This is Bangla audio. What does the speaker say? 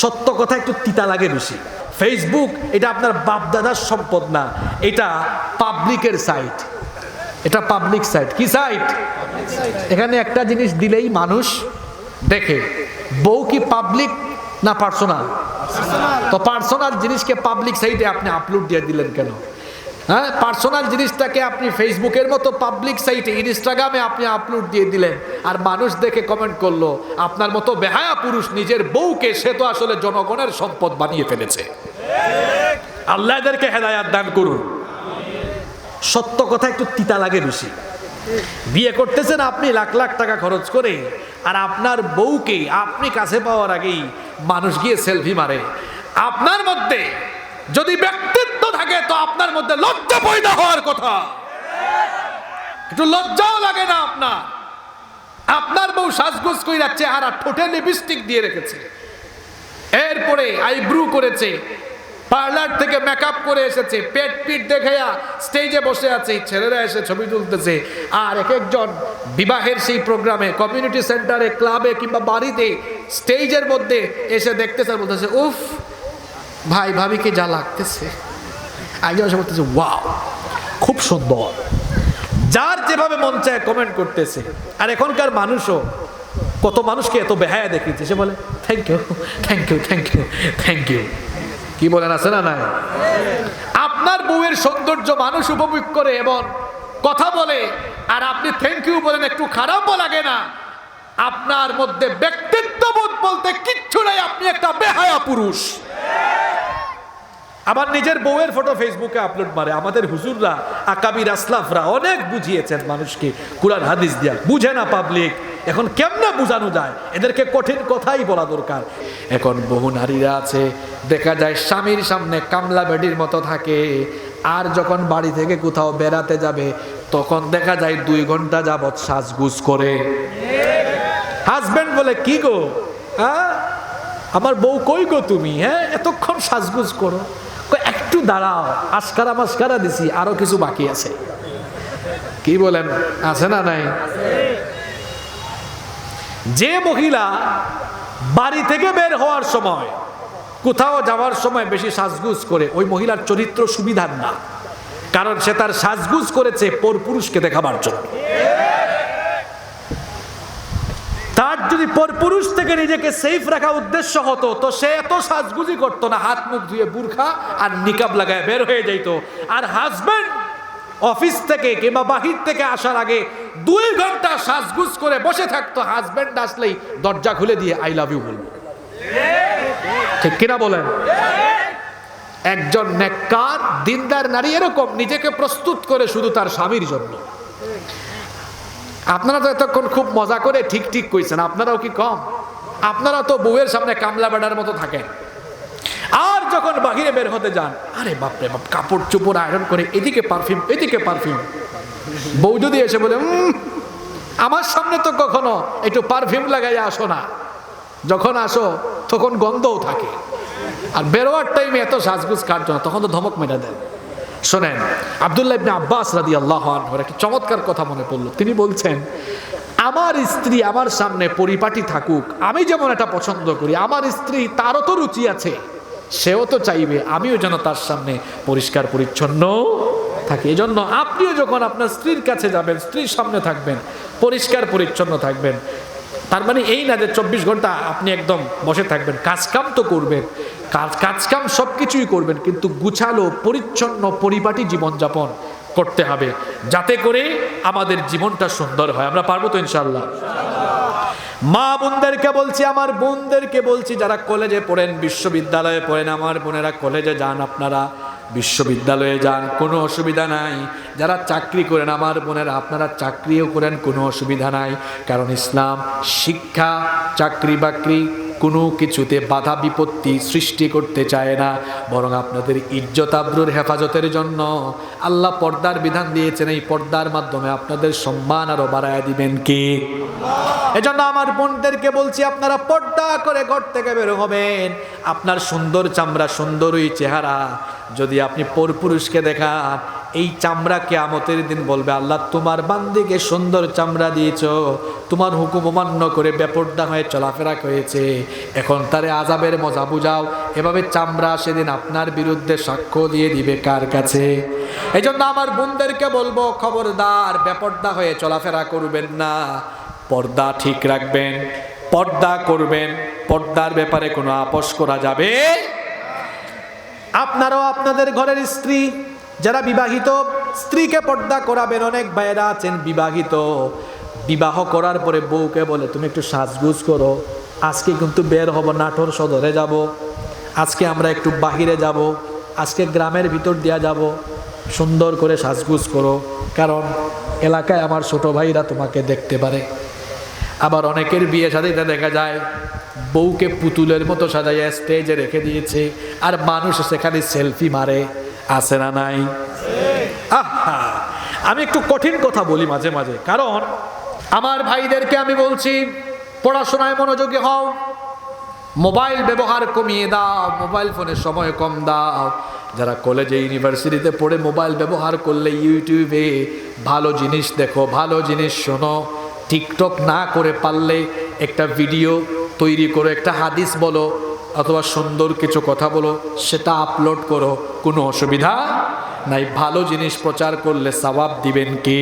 সত্য কথা একটু তিতা লাগে বেশি। ফেসবুক এটা আপনার বাপদাদার সম্পদ না। এটা পাবলিকের সাইট এটা পাবলিক সাইট কি সাইট এখানে একটা জিনিস দিলেই মানুষ দেখে। বউ কি পাবলিক না পার্সোনাল তো পার্সোনাল জিনিসকে পাবলিক সাইটে আপনি আপলোড দিয়ে দিলেন কেন? হ্যাঁ পার্সোনাল জিনিসটাকে আপনি ফেসবুকের মতো পাবলিক সাইটে ইনস্টাগ্রামে আপনি আপলোড দিয়ে দিলেন। আর মানুষ দেখে কমেন্ট করল, আপনার মতো বেহায়া পুরুষ নিজের বউকে সে তো আসলে জনগণের সম্পদ বানিয়ে ফেলেছে। আল্লাহ এদেরকে হেদায়াত দান করুন। সত্য কথা একটু তিতা লাগে বেশি। বিয়ে করতেছেন আপনি, লাখ লাখ টাকা খরচ করে, আর আপনার বউকে আপনি কাছে পাওয়ার আগেই মানুষ গিয়ে সেলফি মারে। আপনার মধ্যে যদি ব্যক্তিত্ব থাকে তো আপনার মধ্যে লজ্জা পয়দা হওয়ার কথা। একটু লজ্জাও লাগে না আপনার। আপনার বউ সাজগোজ যাচ্ছে আর ঠোঁটে লিপস্টিক দিয়ে রেখেছে। এরপরে আইব্রু করেছে, পার্লার থেকে মেকআপ করে এসেছে, পেট পিট দেখাইয়া স্টেজে বসে আছে ছেলেরা এসে ছবি তুলতেছে। আর এক একজন বিবাহের সেই প্রোগ্রামে কমিউনিটি সেন্টারে ক্লাবে কিংবা বাড়িতে, স্টেজের মধ্যে এসে দেখতেছে বলতেছে, উফ, ভাই, ভাবিকে যা লাগতেছে। একজন এসে বলতেছে ওয়াও খুব সুন্দর। যার যেভাবে মন চায় কমেন্ট করতেছে। আর এখনকার মানুষও কত মানুষকে এত বেহায়া দেখিয়েছে, সে বলে thank you thank you thank you thank you কি বলেন, আছে না নাই? আপনার বউয়ের সৌন্দর্য মানুষ উপভোগ করে এবং কথা বলে, আর আপনি থ্যাংক ইউ বলেন, একটু খারাপও লাগে না। আপনার মধ্যে ব্যক্তিত্ববোধ বলতে কিচ্ছু নাই, আপনি একটা বেহায়া পুরুষ। আবার নিজের বউয়ের ফটো ফেসবুকে আপলোড মারে। আমাদের হুজুররা, আকাবির আসলাফরা অনেক বুঝিয়েছেন মানুষকে। কুরআন, হাদিস দিয়া। বুঝে না পাবলিক এখন কেমনে বোঝানো যায়? এদেরকে কঠিন কথাই বলা দরকার। এখন বহু নারীরা আছে, দেখা যায় স্বামীর সামনে কামলা বেডির মতো থাকে। আর যখন বাড়ি থেকে কোথাও বেড়াতে যাবে, তখন দেখা যায় দুই ঘণ্টা যাবৎ সাজগুজ করে। হাজবেন্ড বলে, কি গো? আমার বউ কই গো তুমি? হ্যাঁ এতক্ষণ সাজগুজ করো। একটু দাঁড়াও আস্কারা মাস্কারা দিছি, আরও কিছু বাকি আছে। কি বলেন, আছে না নাই? যে মহিলা বাড়ি থেকে বের হওয়ার সময়, কোথাও যাওয়ার সময় বেশি সাজগুজ করে, ওই মহিলার চরিত্র সুবিধার না। কারণ সে তার সাজগুজ করেছে পর পুরুষকে দেখাবার জন্য তার যদি পরপুরুষ থেকে নিজেকে সেফ রাখা উদ্দেশ্য হতো, তো সে এত সাজগুজি করতো না, হাত মুখ ধুয়ে বুরখা আর নিকাব লাগায় বের হয়ে যাইত। আর হাজবেন্ড অফিস থেকে কিংবা বাহির থেকে আসার আগে দুই ঘণ্টা সাজগুজ করে বসে থাকতো হাজবেন্ড আসলেই দরজা খুলে দিয়ে আই লাভ ইউ বলব। ঠিক কিনা বলেন? একজন নেককার, দিনদার নারী এরকম, নিজেকে প্রস্তুত করে শুধু তার স্বামীর জন্য। আপনারা তো এতক্ষণ খুব মজা করে ঠিক ঠিক কইছেন, আপনারাও কি কম? আপনারা তো বউয়ের সামনে কামলা বেড়ার মতো থাকেন। আর যখন বাহিরে বের হতে যান, আরে বাপরে বাপ, কাপড় চোপড় আয়রন করে এদিকে পারফিউম এদিকে পারফিউম। বউ যদি এসে বলে আমার সামনে তো কখনো একটু পারফিউম লাগাইয়া আসো না। যখন আসো, তখন গন্ধও থাকে। আর বেরোয়ার টাইমে এত সাজগুজ কাটছ না, তখন তো ধমক মেটা দেন। শোনেন, আবদুল্লাহ ইবনে আব্বাস রাদি আল্লাহ একটা চমৎকার কথা মনে পড়ল। তিনি বলছেন, আমার স্ত্রী আমার সামনে পরিপাটি থাকুক, আমি যেমন এটা পছন্দ করি, আমার স্ত্রী তারও তো রুচি আছে, সেও তো চাইবে, আমিও যেন তার সামনে পরিষ্কার পরিচ্ছন্ন থাকি। এই জন্য আপনিও যখন আপনার স্ত্রীর কাছে যাবেন, স্ত্রীর সামনে থাকবেন, পরিষ্কার পরিচ্ছন্ন থাকবেন, তার মানে এই না যে চব্বিশ ঘণ্টা আপনি একদম বসে থাকবেন, কাজকাম তো করবেন কাজ কাজকাম সব কিছুই করবেন, কিন্তু গুছালো, পরিচ্ছন্ন পরিপাটি জীবনযাপন করতে হবে, যাতে করে আমাদের জীবনটা সুন্দর হয়। আমরা পারব তো ইনশাল্লাহ মা বোনদেরকে বলছি, আমার বোনদেরকে বলছি, যারা কলেজে পড়েন, বিশ্ববিদ্যালয়ে পড়েন, আমার বোনেরা কলেজে যান আপনারা, বিশ্ববিদ্যালয়ে যান, কোনো অসুবিধা নাই। যারা চাকরি করেন, আমার বোনেরা, আপনারা চাকরিও করেন, কোনো অসুবিধা নাই। কারণ ইসলাম শিক্ষা চাকরি বাকরি কোনো কিছুতে বাধা বিপত্তি সৃষ্টি করতে চায় না, বরং আপনাদের ইজ্জত আব্রুর হেফাজতের জন্য আল্লাহ পর্দার বিধান দিয়েছেন, এই পর্দার মাধ্যমে আপনাদের সম্মান আরও বাড়ায় দিবেন কি? এজন্য আমার বোনদেরকে বলছি, আপনারা পর্দা করে ঘর থেকে বের হবেন। আপনার সুন্দর চামড়া সুন্দর ওই চেহারা, যদি আপনি পরপুরুষকে দেখান এই চামড়া কেয়ামতের দিন বলবে, আল্লাহ, তোমার বান্দিকে সুন্দর চামড়া দিয়েছ। তোমার হুকুম অমান্য করে বেপর্দা হয়ে চলাফেরা হয়েছে এখন তারে আজাবের মজা বুঝাও। এভাবে চামড়া সেদিন আপনার বিরুদ্ধে সাক্ষ্য দিয়ে দিবে কার কাছে? এই জন্য আমার বোনদেরকে বলব, খবরদার, বেপর্দা হয়ে চলাফেরা করবেন না। পর্দা ঠিক রাখবেন, পর্দা করবেন। পর্দার ব্যাপারে কোনো আপোষ করা যাবে? আপনারাও আপনাদের ঘরের স্ত্রী যারা বিবাহিত, স্ত্রীকে পর্দা করাবেন অনেক ভাইয়েরা আছেন বিবাহিত। বিবাহ করার পরে বউকে বলে, তুমি একটু সাজগুজ করো। আজকে কিন্তু বের হব নাটোর সদরে যাব। আজকে আমরা একটু বাহিরে যাব। আজকে গ্রামের ভিতর দেওয়া যাব। সুন্দর করে সাজগুজ করো। কারণ এলাকায় আমার ছোট ভাইরা তোমাকে দেখতে পারে। আবার অনেকের বিয়ে সাথীতে দেখা যায়, বউকে পুতুলের মতো সাজাইয়া স্টেজে রেখে দিয়েছে। আর মানুষ সেখানে সেলফি মারে। আছে না নাই? আহা, আমি একটু কঠিন কথা বলি মাঝে মাঝে, কারণ আমার ভাইদেরকে আমি বলছি, পড়াশোনায় মনোযোগী হও, মোবাইল ব্যবহার কমিয়ে দাও, মোবাইল ফোনের সময় কম দাও। যারা কলেজে ইউনিভার্সিটিতে পড়ে মোবাইল ব্যবহার করলে ইউটিউবে ভালো জিনিস দেখো, ভালো জিনিস শোনো। টিকটক না করে পারলে একটা ভিডিও তৈরি করো, একটা হাদিস বলো অথবা সুন্দর কিছু কথা বলো, সেটা আপলোড করো, কোনো অসুবিধা নাই। ভালো জিনিস প্রচার করলে সবাব দিবেন কি?